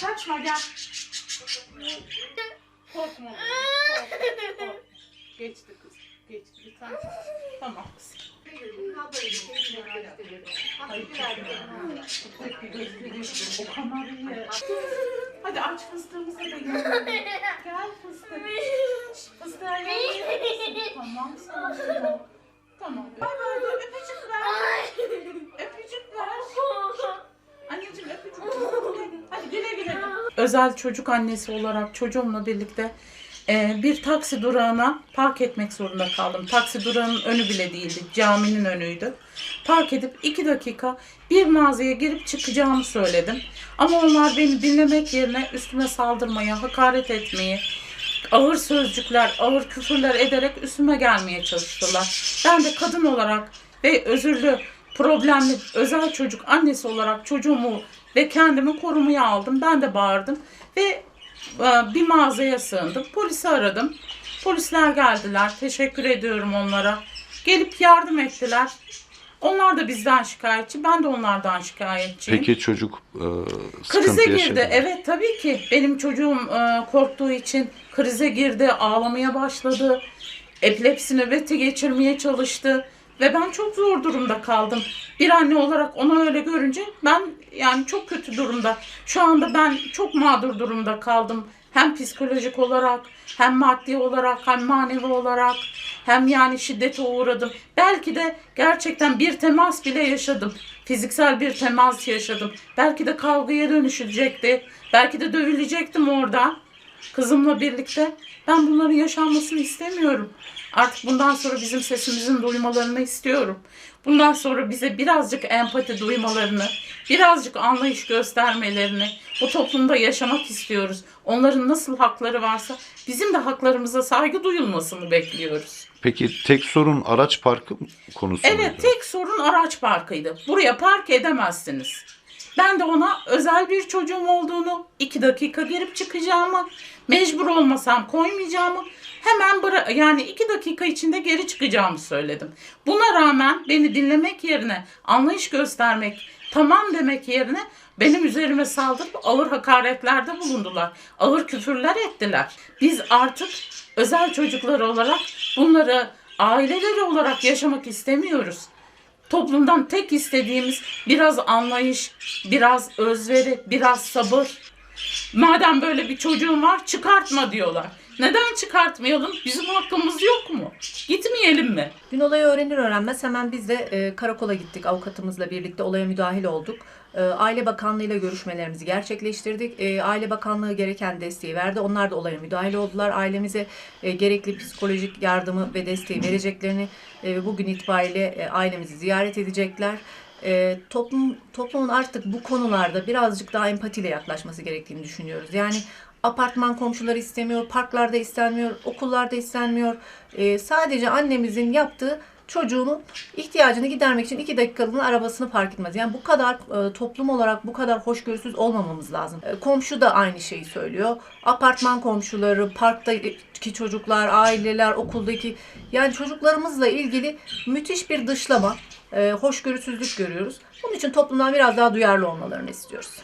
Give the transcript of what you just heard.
Kaçma gel. Korkma. Korkma. Geçti kız. Geçti. Bir tane. Tamam kız. O kamerayı. Hadi aç fıstığımıza da gel. Gel fıstık. Fıstığa gel. Tamam sakin Özel çocuk annesi olarak çocuğumla birlikte e, bir taksi durağına park etmek zorunda kaldım. Taksi durağının önü bile değildi. Caminin önüydü. Park edip iki dakika bir mağazaya girip çıkacağımı söyledim. Ama onlar beni dinlemek yerine üstüme saldırmaya, hakaret etmeyi, ağır sözcükler, ağır küfürler ederek üstüme gelmeye çalıştılar. Ben de kadın olarak ve özürlü, problemli, özel çocuk annesi olarak çocuğumu ve kendimi korumaya aldım. Ben de bağırdım ve e, bir mağazaya sığındım. Polisi aradım. Polisler geldiler. Teşekkür ediyorum onlara. Gelip yardım ettiler. Onlar da bizden şikayetçi. Ben de onlardan şikayetçiyim. Peki çocuk e, Krize girdi. yaşadı? Evet tabii ki. Benim çocuğum e, korktuğu için krize girdi, ağlamaya başladı. Epilepsi nöbeti geçirmeye çalıştı ve ben çok zor durumda kaldım. Bir anne olarak onu öyle görünce ben yani çok kötü durumda. Şu anda ben çok mağdur durumda kaldım. Hem psikolojik olarak, hem maddi olarak, hem manevi olarak, hem yani şiddete uğradım. Belki de gerçekten bir temas bile yaşadım. Fiziksel bir temas yaşadım. Belki de kavgaya dönüşecekti. Belki de dövülecektim orada kızımla birlikte. Ben bunların yaşanmasını istemiyorum. Artık bundan sonra bizim sesimizin duymalarını istiyorum. Bundan sonra bize birazcık empati duymalarını, birazcık anlayış göstermelerini bu toplumda yaşamak istiyoruz. Onların nasıl hakları varsa bizim de haklarımıza saygı duyulmasını bekliyoruz. Peki tek sorun araç parkı konusu Evet muydu? tek sorun araç parkıydı. Buraya park edemezsiniz. Ben de ona özel bir çocuğum olduğunu, iki dakika girip çıkacağımı, mecbur olmasam koymayacağımı, hemen bıra yani iki dakika içinde geri çıkacağımı söyledim. Buna rağmen beni dinlemek yerine, anlayış göstermek, tamam demek yerine benim üzerime saldırıp ağır hakaretlerde bulundular. Ağır küfürler ettiler. Biz artık özel çocuklar olarak bunları aileleri olarak yaşamak istemiyoruz. Toplumdan tek istediğimiz biraz anlayış, biraz özveri, biraz sabır. Madem böyle bir çocuğun var çıkartma diyorlar. Neden çıkartmayalım? Bizim hakkımız yok mu? Gitmeyelim mi? Gün olayı öğrenir öğrenmez hemen biz de e, karakola gittik. Avukatımızla birlikte olaya müdahil olduk. E, Aile Bakanlığı ile görüşmelerimizi gerçekleştirdik. E, Aile Bakanlığı gereken desteği verdi. Onlar da olaya müdahil oldular. Ailemize e, gerekli psikolojik yardımı ve desteği vereceklerini e, bugün itibariyle e, ailemizi ziyaret edecekler. E, toplum toplumun artık bu konularda birazcık daha empatiyle yaklaşması gerektiğini düşünüyoruz. Yani apartman komşuları istemiyor, parklarda istenmiyor, okullarda istenmiyor. E, sadece annemizin yaptığı çocuğunun ihtiyacını gidermek için iki dakikalığına arabasını park etmez. Yani bu kadar e, toplum olarak bu kadar hoşgörüsüz olmamamız lazım. E, komşu da aynı şeyi söylüyor. Apartman komşuları, parktaki çocuklar, aileler, okuldaki yani çocuklarımızla ilgili müthiş bir dışlama, hoşgörüsüzlük görüyoruz. Bunun için toplumdan biraz daha duyarlı olmalarını istiyoruz.